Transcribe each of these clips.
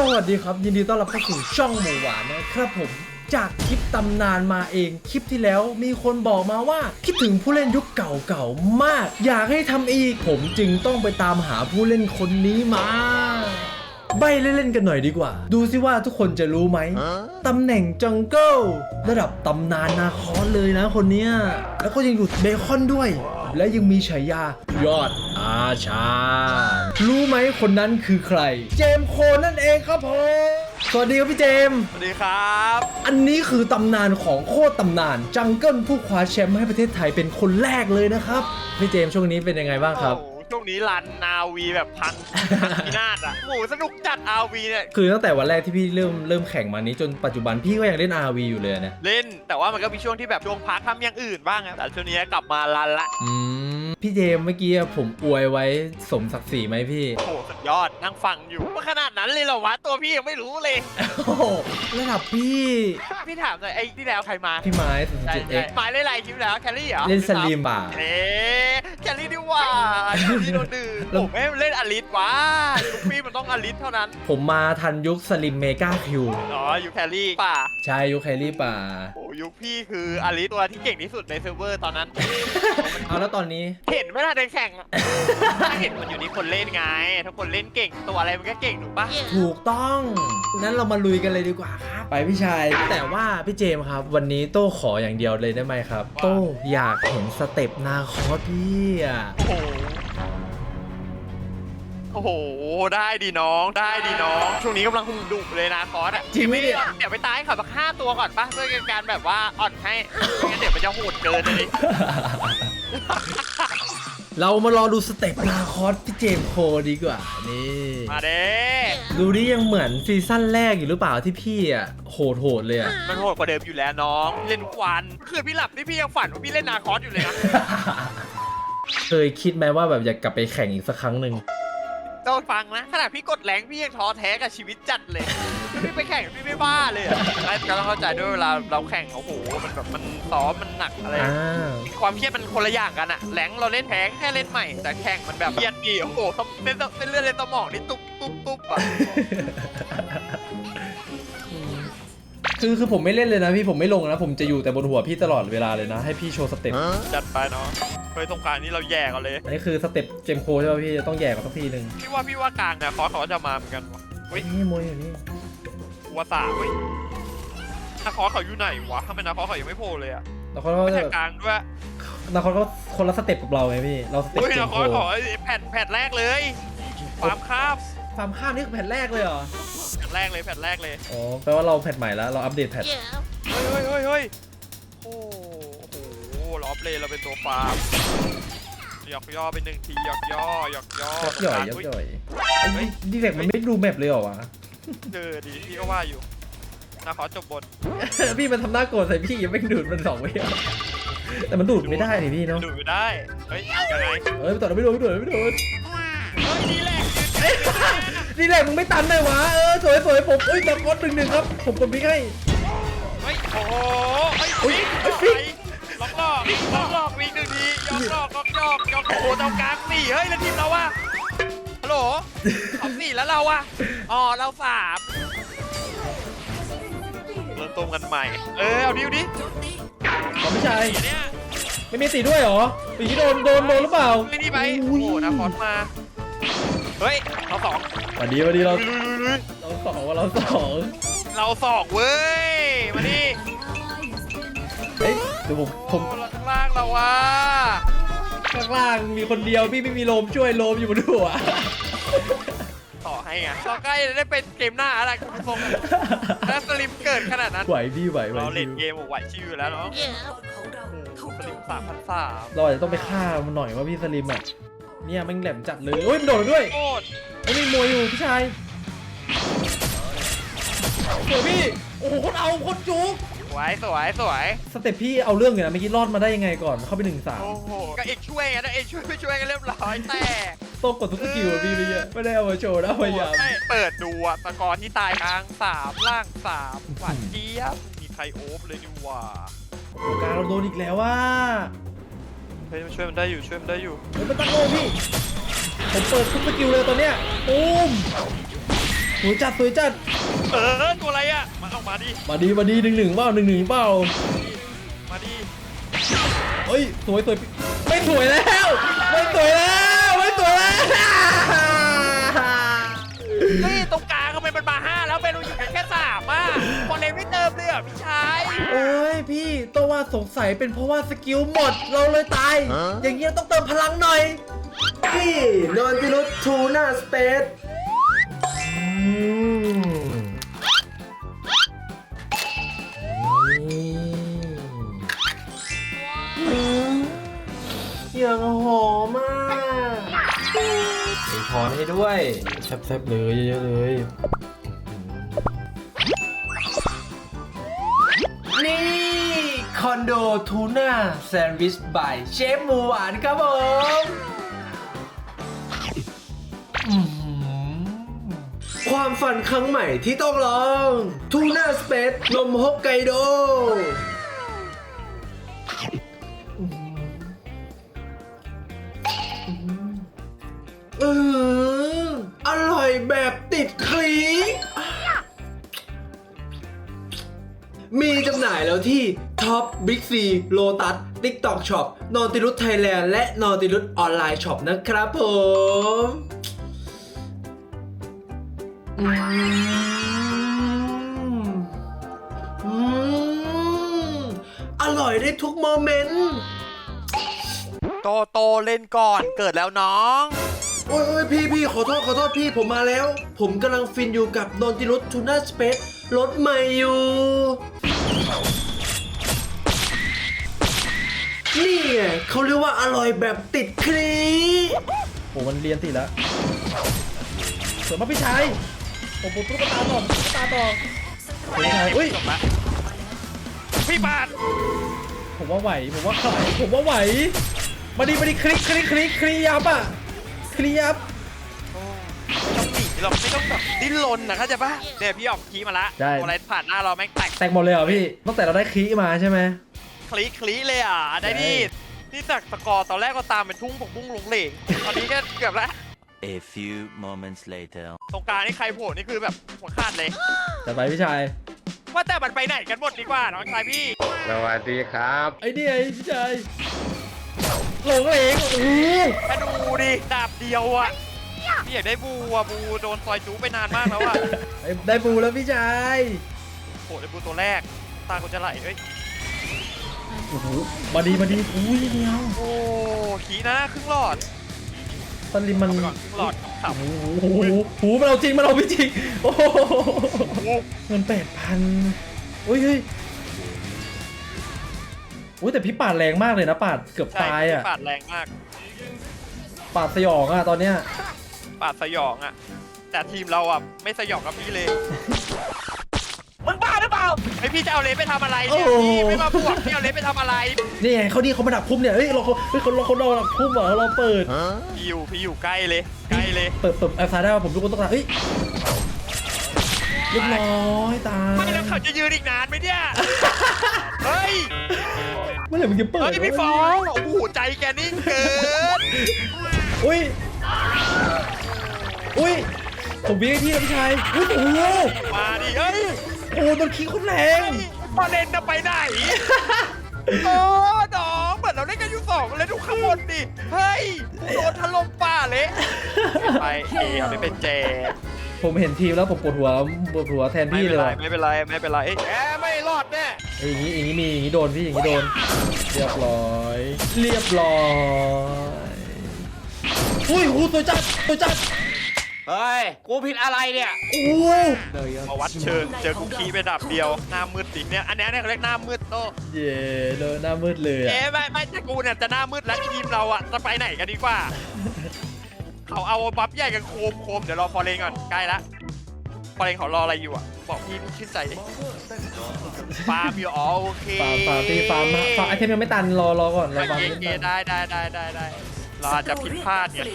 สวัสดีครับ ยินดีต้อนรับเข้าสู่ช่องหมูหวานนะครับผมจากคลิปตำนานมาเอง คลิปที่แล้วมีคนบอกมาว่า คิดถึงผู้เล่นยุคเก่าๆมาก อยากให้ทำอีก ผมจึงต้องไปตามหาผู้เล่นคนนี้มา ใบเล่นๆกันหน่อยดีกว่า ดูซิว่าทุกคนจะรู้ไหมตำแหน่งจังเกิลระดับตำนานนาคอนเลยนะคนเนี้ยแล้วก็ยังอยู่เบคอนด้วย และยังมีฉายายอดอาชา รู้ไหมคนนั้นคือใคร เจมส์โคนั่นเองครับผมสวัสดีครับพี่เจมส์สวัสดีครับ อันนี้คือตำนานของโคตรตำนาน จังเกิลผู้คว้าแชมป์ให้ประเทศไทยเป็นคนแรกเลยนะครับ พี่เจมส์ช่วงนี้เป็นยังไงบ้างครับ โอ้โห ช่วงนี้รันนาวีแบบพังพินาศอะโอ้โหสนุกจัดอาวีเนี่ย คือตั้งแต่วันแรกที่พี่เริ่มเริ่มแข่งมานี้จนปัจจุบันพี่ก็ยังเล่น RV อยู่เลยนะเล่น แต่ว่ามันก็มีช่วงที่แบบช่วงพักทำอย่างอื่นบ้างอะแต่ช่วงนี้กลับมารันละ อืมพี่เจมส์เมื่อกี้ผมอวยไว้สมศักดิ์ศรีไหมพี่ โอ้โหสุดยอดนั่งฟังอยู่ว่าขนาดนั้นเลยเหรอวะ ตัวพี่ยังไม่รู้เลย โอ้โหระดับพี่พี่ถามหน่อยไอ้ที่แล้วใครมาพี่ไม้ใช่07ใช่ x หมายเล่นอะไรคลิปแล้วแคลรี่เหรอเล่นสลิมป่าเอ๊ะแคลรี่ดีกว่าแคลรี่โดนดื่มแล้วผมไม่เล่นอลิสวะลูกพี่มันต้องอลิสเท่านั้น ผมมาทันยุคสลิมเมกาคิวอ๋ออยู่แคลรี่ป่าใช่ยุคแคลรี่ป่าโอ้ยุคพี่คืออลิสตัวที่เก่งที่สุดในเซิร์ฟเวอร์ตอนนั้น เอาแล้วตอนนี้ เห็นไหมล่ะในแข่งอะถ้าเห็นมันอยู่ที่คนเล่นไงถ้าคนเล่นเก่งตัวอะไรมันก็เก่งถูกปะถูกต้องนั้นเรามาลุยกันเลยดีกว่าครับไปพี่ชาย แต่ว่าพี่เจมส์ครับ วันนี้โต้ขออย่างเดียวเลยได้ไหมครับ โต้อยากเห็นสเต็ปนาคอสพี่อะโอ้ โหโอ้โห ได้ดีน้อง ได้ดีน้อง ช่วงนี้กำลังคุมดุเลยนะคอสอะจริงไหมเนี่ย เดี๋ยวไปตายให้ขับสักห้าตัวก่อนปะเพื่อเป็นการแบบว่าอ่อนให้ไม่งั้นเดี๋ยวมันจะโหดเกินเลย เรามารอดูสเต็ปนาคอสพี่เจมส์โคดีกว่า นี่ มาเด้ดูนี่ยังเหมือนซีซั่นแรกอยู่หรือเปล่าที่พี่อะโหดโหดๆเลยอะ มันโหดกว่าเดิมอยู่แล้วน้อง เล่นทุกวันคือพี่หลับนี่พี่ยังฝันว่าพี่เล่นนาคอสอยู่เลยนะ เคยคิดไหมว่าแบบอยากกลับไปแข่งอีกสักครั้งหนึ่งต้องฟังนะขนาดพี่กดแรงพี่ยังท้อแท้กับชีวิตจัดเลย พี่ไปแข่งพี่ไม่บ้าเลยอะก็ต้องเข้าใจด้วยเวลาเราแข่งโอ้โหมันแบบมันซ้อมมันหนักอะไร อ่า ความเครียดมันคนละอย่างกันอะแหลงเราเล่นแพ้แค่เล่นใหม่ แต่แข่งมันแบบเครียดดีโอ้โหต้องเส้นเส้นเลือดในสมองนี่ตุ๊บตุ๊บตุ๊บอะ คือคือผมไม่เล่นเลยนะพี่ผมไม่ลงนะ ผมจะอยู่แต่บนหัวพี่ตลอดเวลาเลยนะ ให้พี่โชว์สเต็ปจัดไปเนาะ เคยสงกรารนี้เราแย่กันเลย อันนี้คือสเต็ปเจมส์โคใช่ป่ะพี่จะต้องแย่กว่าสักทีหนึ่งพี่ว่าพี่ว่ากลางเนี่ยคอร์สเขาจะมาเหมือนกันวะเฮ้ยนี่มวยอยู่นี่วัวสามเฮ้ยนาคอร์สเขาอยู่ไหนวะทำไมนาคอร์สเขายังไม่โผล่เลยอะแล้วเขาไม่ก็ใช่กลางด้วยแล้วเขาก็คนละสเต็ปกับเราไงพี่เราสเต็ปเฮ้ยเจนามส์คโคอร์สขอแผ่นแผ่นแรกเลยความคาบฟาร์มข้ามนี่คือแผ่นแรกเลยเหรอแผ่นแรกเลยแผ่นแรกเลยอ๋อแปลว่าเราแผ่นใหม่แล้วเราอัปเดตแผ่นเฮ้ยเฮ้ยเฮ้ยเฮ้ยโอ้ โหล้อเปลเราเป็นตัวฟาร์มหยอกย่อไปหนึ่งทีหยอกย่อหยอกย่อยักย่อยยักย่อยไอ้ดีเฟกมันไม่ดูแมปเลยเหรอวะเออดีพี่ก็ว่าอยู่นาคอจบบนพี่มันทำหน้าโกรธใส่พี่ยังไม่ดูดมันสองวิอะแต่มันดูดไม่ได้นี่พี่เนาะดูดไม่ได้เฮ้ยยังไงเอ้ยไม่ต่อไม่ดูดไม่ดูดไม่ดูดเฮ้ยนี่แหละนี่แหละมึงไม่ตันเลยวะเออสวยสวยผมเอ้ยนับกดหนึ่งหนึ่งครับผมกดบิ๊กให้ โอ้โหเจ้ากลางสี่เฮ้ยแล้วทีมเราอะฮัลโหลเอาสี่แล้วเราอะอ๋อเราสามเริ่มต้มกันใหม่ เออเอาดิวดิขอพี่ชายสีเนี่ยไม่มีสีด้วยเหรอสีโดนโดนโดนหรือเปล่าไม่นี่ไปโอ้โหนาคอสมา เฮ้ยเราสองวันนี้วันนี้เราลุยลุยลุยเราสองว่าเราสองเราสองเว้ยมาดิเฮ้ยเดี๋ยวผมผมโอ้เราข้างล่างเราวะ ข้างล่างมีคนเดียวพี่ไม่มีโลมช่วยโลมอยู่บนหัวต่อให้ไงเราใกล้จะได้เป็นเกมหน้าอะไรคุณผู้ชมถ้าสลิมเกิดขนาดนั้นไหวพี่ไหวไหวเราเล่นเกพี่มไหวชิวอยู่แล้วเนาะสลิมสามพันสามเราอาจจะต้องไปฆ่ามันหน่อยว่าพี่สลิมอะเนี่ยแมันแหลมจัดเลยโอ้ยมันโดดมาด้วยโคตรไอ้ยมีมวยอยู่พี่ชายสวยพี่โอ้โหโคนเอาโคนจุกสวยสวยสวยสเต็ปพี่เอาเรื่องอยู่นะเมื่อกี้รอดมาได้ยังไงก่อนเข้าไปหนึ่งสามโอ้โหก็เอกช่ วยไงนะเอกช่วยไม่ช่วยกันเรียบร้อยแต่ต้องกดทุกสกิลอะพี่เมื่อกี้ไม่ได้เอามาโชว์นะพยายามไม่เปิดดูอะตะกอนที่ตายกลางสามล่างสามหวานเจี๊ยบมีใครโอบเลยดีกว่าโอ้โหกลางเราโดนอีกแล้วว่าเฮ้ยมันช่วยมันได้อยู่ช่วยมันได้อยู่เฮ้ยมันตั้งโลพี่ผมเปิดทุกสกิลเลยตอนเนี้ยตูมสวยจัดสวยจัดเออตัวอะไรอะมาเอามาดิมาดีมาดีหนึ่งหนึ่งเปล่าหนึ่งหนึ่งเปล่ามาดิเฮ้ยสวยสวย ไม่สวยแล้วไม่สวยแล้วไม่สวยแล้ว นี่ตรงกลางทำไมมันมาห้าแล้วเป็นเราอยู่กันแค่สามอะพอเลนไม่เติมเลยเหรอะพี่ชายโอ้ยพี่ตัวว่าสงสัยเป็นเพราะว่าสกิลหมดเราเลยตาย อย่างเงี้ยต้องเติมพลังหน่อย พี่นอนพิรุษทูน่าสเปซ อย่างหอมมากมีช้อนให้ด้วยแซ่บๆเลยเยอะๆเลยนี่คอนโดทูน่าแซนด์วิชบายเชฟหมูหวานครับผมอื้อหือความฝันครั้งใหม่ที่ต้องลองทูน่าสเปซนมฮอกไกโด ออร่อยแบบติดคลีกมีจำหน่ายแล้วที่ Top Big C Lotus TikTok Shop นอติรุ t ไทยแลนด์และนอติรุ t ออนไลน์ช็อปนะครับผมอืมอืมอร่อยได้ทุกโมเมนต์ โตโตเล่นก่อนเกิดแล้วน้อง โอ้ยโอ้ยพี่พี่ขอโทษขอโทษพี่ผมมาแล้ว ผมกำลังฟินอยู่กับนอนติรุตทูน่าสเปซรถใหม่อยู่ นี่ไงเขาเรียกว่าอร่อยแบบติดคลีโอ้มันเรียนติดแล้วเสริมมาพี่ชายผมปุ๊บตุ๊กตาต่อตุ๊กตาต่อพี่ชายอุ้ย จบละพี่บาทผมว่าไหว ผมว่าไหวผมว่าไหว มาดิมาดิคลิกคลิกคลิกคลิกยับอะ คลิกยับไม่ต้องหนีหรอกไม่ต้องแบบดิ้นรนนะเข้าใจปะเนี่ยพี่ออกคีย์มาละได้ อะไรผ่านหน้าเราแม่งแตกแตกหมดเลยเหรอพี่ ตั้งแต่เราได้คลิกมาใช่ไหม คลีคลีเลยอะได้นี่นี่จากสกอร์ตอนแรกก็ตามเป็นทุ่งผงบุ้งหลงเหลงตอนนี้ก็เกือบแล้ว A few moments later. ตรงกลางนี่ใครโผล่นี่คือแบบหัวขาดเลยจัดไปพี่ชาย ว่าแต่มันไปไหนกันหมดดีกว่าน้องชายพี่ สวัสดีครับ ไอ้นี่ไอ้พี่ชาย หลงเหลงโอ้โหแค่ดูดิดาบเดียวอะพี่อยากได้บูอะบูโดนซอยจูไปนานมากแล้วอะไอ้ได้บูแล้วพี่ชายโผล่ได้บูตัวแรก ตากูจะไหลเอ้ยโอ้โหมาดีมาดีอุ้ยเดียวโอ้ขีนะครึ่งหลอดตอนริมมันเอาไปก่อนครึ่งหลอดขำโอ้โหโอ้โหโอ้โหมันเอาจริงมันเอาไม่จริงโอ้โหๆโอ้เงินแปดพันอุ้ยเฮ้ย อุ้ยแต่พี่ปาดแรงมากเลยนะปาดเกือบใช่ตายอะปาดแรงมาก ปาดสยองอะตอนเนี้ย ปาดสยองอะ แต่ทีมเราอะไม่สยองกับพี่เลย มึงบ้าหรือเปล่าไอพี่จะเอาเลสไปทำอะไรเนี่ยพี่ไม่มาบวกพี่เอาเลสไปทำอะไร นี่ไงเขาดีเขามาดักพุ่มเนี่ย เฮ้ยเราเขาเฮ้ยเขาเราเขาเราดักพุ่มเหรอเราเปิด พี่อยู่พี่อยู่ใกล้เลย ใกล้เลย เปิดเปิดแอปซ้ายได้ป่ะผมทุกคนต้องการเฮ้ยเรียบร้อยตายไม่แล้วเขา จะยืนอีกนานไหมเนี่ย เฮ้ย เมื่อไหร่มึงจะเปิดเฮ้ยพี่ฟองโอ้โหใจแกนิ่งเกิน อุ้ย อุ้ย ผมวิ่งให้พี่นะพี่ชายอุ้ยโอ้โหมาดิเฮ้ยโอ้โหมันขี้คนแรง ประเด็นจะไปไหน โอ้น้องเหมือนเราเล่นกันอยู่สองเลยดูข้างบนดิ เฮ้ย โดนถล่มป่าเละ ไปเอเอาไปเป็นแจ ผมเห็นทีมแล้วผมปวดหัวปวดหัวแทนไม่พี่เป็เลนยไรว่ะไม่เป็นไรไม่เป็นไรเอ้ยแกไม่รอดแน่เอ้ยอย่างนี้อย่างนี้มีอย่างนี้โดนพี่อย่างนี้โดน เรียบร้อย เรียบร้อยอุ้ยหูตัวจัดตัวจัดเฮ้ย กูผิดอะไรเนี่ย โอ้โหมาวัดเชิงเจอคุกคีไปดับเดียวหน้ามืดสิเนี่ยอันเนี้ยเนี่ยเขาเรียกหน้ามืดโตเย่เลยหน้ามืดเลยอะ เอ๊ะไม่ไม่แต่กูเนี่ยจะหน้ามืดแล้วทีมเราอะจะไปไหนกันดีกว่า เขาเอาบัฟใหญ่กันโคมโคมเดี๋ยวรอฟอร์เรนก่อนใกล้ละฟอร์เรนเขารออะไรอยู่อะบอกพี่พี่ชื่นใจดิฟาร์มอยู่อ๋อโอเคฟาร์มฟาร์มพี่ฟาร์มนะฟาร์มไอเทมยังไม่ตันรอรอก่อนรอโอฟาร์มเคนิโอดเคหน่อยได้ได้ได้ได้ได้เราอาจจะผิดพลาดเนี่ย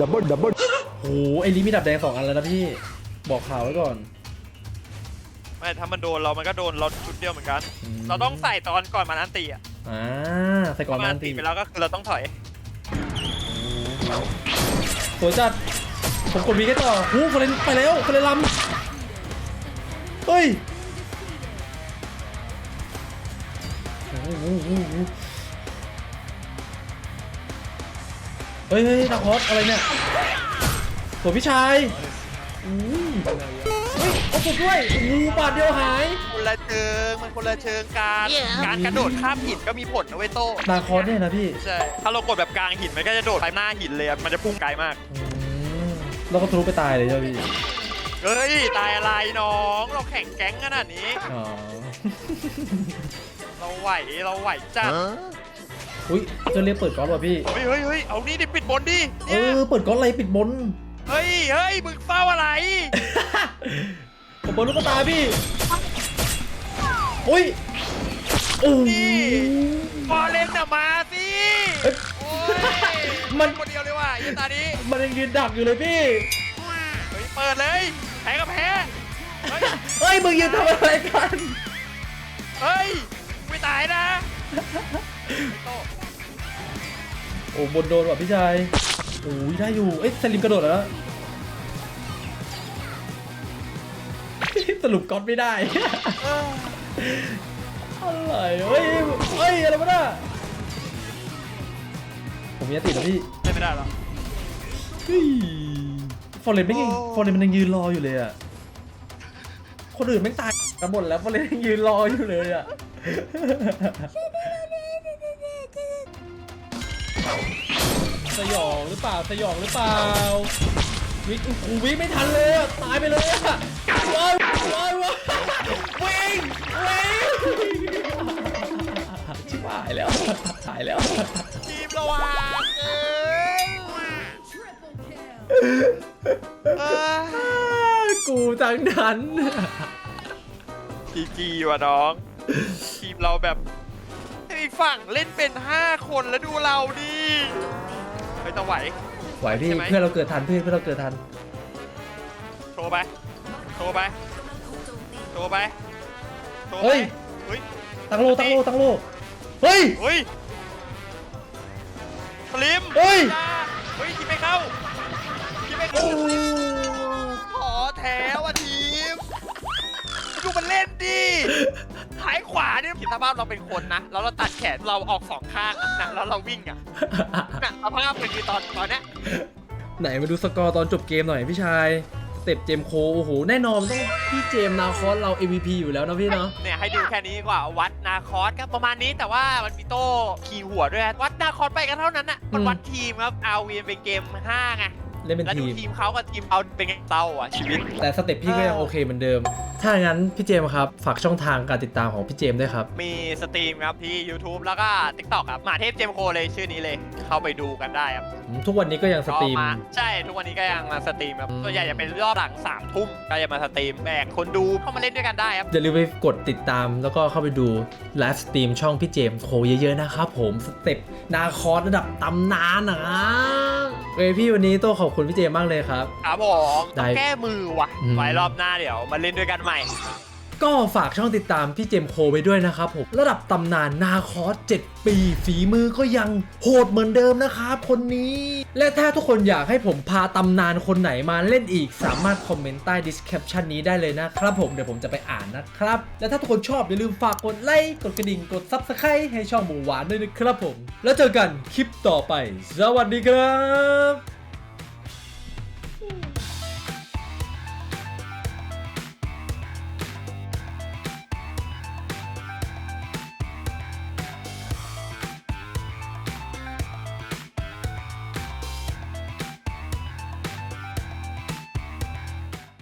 ดับเบิลดับเบิลโอ้โหไอ้ลิมีดับแดงสองอันแล้วนะพี่บอกข่าวไว้ก่อนไม่ถ้ามันโดนเรามันก็โดนเราชุดเดียวเหมือนกันอืมเราต้องใส่ตอนก่อนมันอันตีอะอ่าใส่ก่อนมัมันอันตีตีไปแล้วก็คือเราต้องถอย สวยจัดผมกดวีแค่ต่อหูคนเล่นไปแล้วคนเล่นลำเฮ้ยเฮ้ยเฮ้ยนักฮอตอะไรเนี่ยตัวพี่ชายอุ้ย เฮ้ยเอาสุดด้วยงูบาดเดียวหายคนละเชิงมันคนละเชิงการ การกระโดดข้ามหินก็มีผลนะเว้ยโต้นาคอสเนี่ยนะพี่ใช่ถ้าเรากดแบบกลางหินมันก็จะโดดไปหน้าหินเลยอะมันจะพุ่งไกลมากอืมแล้วก็ทะลุไปตายเลยใช่ไหมพี่เฮ้ยตายอะไรน้อง เราแข่งแก๊งขนาดนี้อ๋อเราไหวเราไหวจัดอุ้ยจะเรียกเปิดก๊อตว่ะพี่เฮ้ยเฮ้ยเฮ้ยเอานี่ดิปิดบนดิเอเนี่ยอเปิดก๊อตอะไรปิดบนเฮ้ยเฮ้ยมึงเฝ้าอะไร ผมบนลูกตาพี่อุ้ยโอ้โหนี่บอลเล่นน่ะมาสิเอ้ยโอ้ยมันคนเดียวเลยว่ะยันตานี้มันยังยืนดักอยู่เลยพี่ เฮ้ยเปิดเลยแพ้ก็แพ้เฮ้ยเฮ้ย มึงยืนทำอะไรกัน เฮ้ยไม่ตายนะโต้โอ้บนโดนว่ะพี่ชายโอ้ยได้อยู่ เอ้ยสลิมกระโดดแล้ว สรุปก๊อตไม่ได้เอออะไรเฮ้ยเฮ้ยอะไรวะน่ะผมยังติดนะพี่เล่นไม่ได้หรอเฮ้ยฟอร์เรนไม่ยังโอ้ฟอร์เรนมันยังยืนรออยู่เลยอะคนอื่นไม่งตายกันหมดแล้วฟอร์เรนยังยืนรออยู่เลยอะสยองหรือเปล่าสยองหรือเปล่าวิกกูวิ่งไม่ทันเลยอะตายไปเลยอะ ว้ายว้ายว้ายวิ่งวิ่งชิบหายแล้วหายแล้วทีมระวังเกินเออกูจังนั้น จีจีว่ะน้อง ทีมเราแบบอีกฝั่งเล่นเป็น 5 คนแล้วดูเราดิไม่ต้องไหว ไหวพี่ใช่ไหม เพื่อนเราเกิดทันเพื่อนเพื่อนเราเกิดทัน โชว์ไป โชว์ไปโช ว์ไปโชว์ไปเฮ้ย เฮ้ยตั้งโลตั้งโลตั้งโลเฮ้ย เฮ้ยสลิมเฮ้ยอย่าเฮ้ยทีมไม่เข้าทีมไม่เข้าขอแถวอะทีมดูมันเล่นดิหายขวาเนี่ยคิดสภาพเราเป็นคนนะ แล้วเราตัดแขนเราออกสองข้างนะแล้วเราวิ่งอะน่ะสภาพเป็นคือตอนตอนเนี้ยไหนมาดูสกอร์ตอนจบเกมหน่อยพี่ชายส เต็ปเจมส์โคโอ้โหแน่นอนต้องพี่เจมส์นาคอสเรา MVP อยู่แล้วนะพี่เนาะเนี่ยให้ดูแค่นี้ดีกว่าวัดนาคอสครับประมาณนี้แต่ว่ามันมีโต้ขี่หัวด้วยวัดนาคอสไปกันเท่านั้นน่ะมันวัดทีมครับเอาวีเป็นเกม5ไง เล่นเป็นแล้วดูทีม ทีมเขากับทีมเอาเป็นไงเต้าอะชีวิต แต่สเต็ปพี่ก็ยังโอเคเหมือนเดิม ถ้างั้นพี่เจมส์ครับ ฝากช่องทางการติดตามของพี่เจมส์ด้วยครับ มีสตรีมครับที่ YouTube แล้วก็ TikTok ครับหมาเทพเจมโคเลยชื่อนี้เลย เข้าไปดูกันได้ครับทุกวันนี้ก็ยังสตรีม ก็าใช่ทุกวันนี้ก็ยังมาสตรีมครับอืม ส่วนใหญ่จะเป็นรอบหลัง3ามทุ่มก็จะมาสตรีมแบกคนดูเข้ามาเล่นด้วยกันได้ครับ อย่าลืมไปกดติดตามแล้วก็เข้าไปดูไลฟ์สตรีมช่องพี่เจมส์โคเยอะๆนะครับผมสเต็ปนาคอสระดับตำนานนะโอ เคพี่วันนี้โต้ขอบคุณพี่เจมส์มากเลยครับ ครับผมได้ต้องแก้มือว่ะ อืม ไว้รอบหน้าเดี๋ยวมาเล่นด้วยกันใหม่ ก็ฝากช่องติดตามพี่เจมโคไว้ด้วยนะครับผม ระดับตำนานนาคอส7ปี ฝีมือก็ยังโหดเหมือนเดิมนะครับคนนี้ และถ้าทุกคนอยากให้ผมพาตำนานคนไหนมาเล่นอีก สามารถคอมเมนต์ใต้ description นี้ได้เลยนะครับผมเดี๋ยวผมจะไปอ่านนะครับ และถ้าทุกคนชอบอย่าลืมฝากกดไลค์กดกระดิ่งกด subscribe ให้ช่องหมูหวานด้วยนะครับผม แล้วเจอกันคลิปต่อไป สวัสดีครับ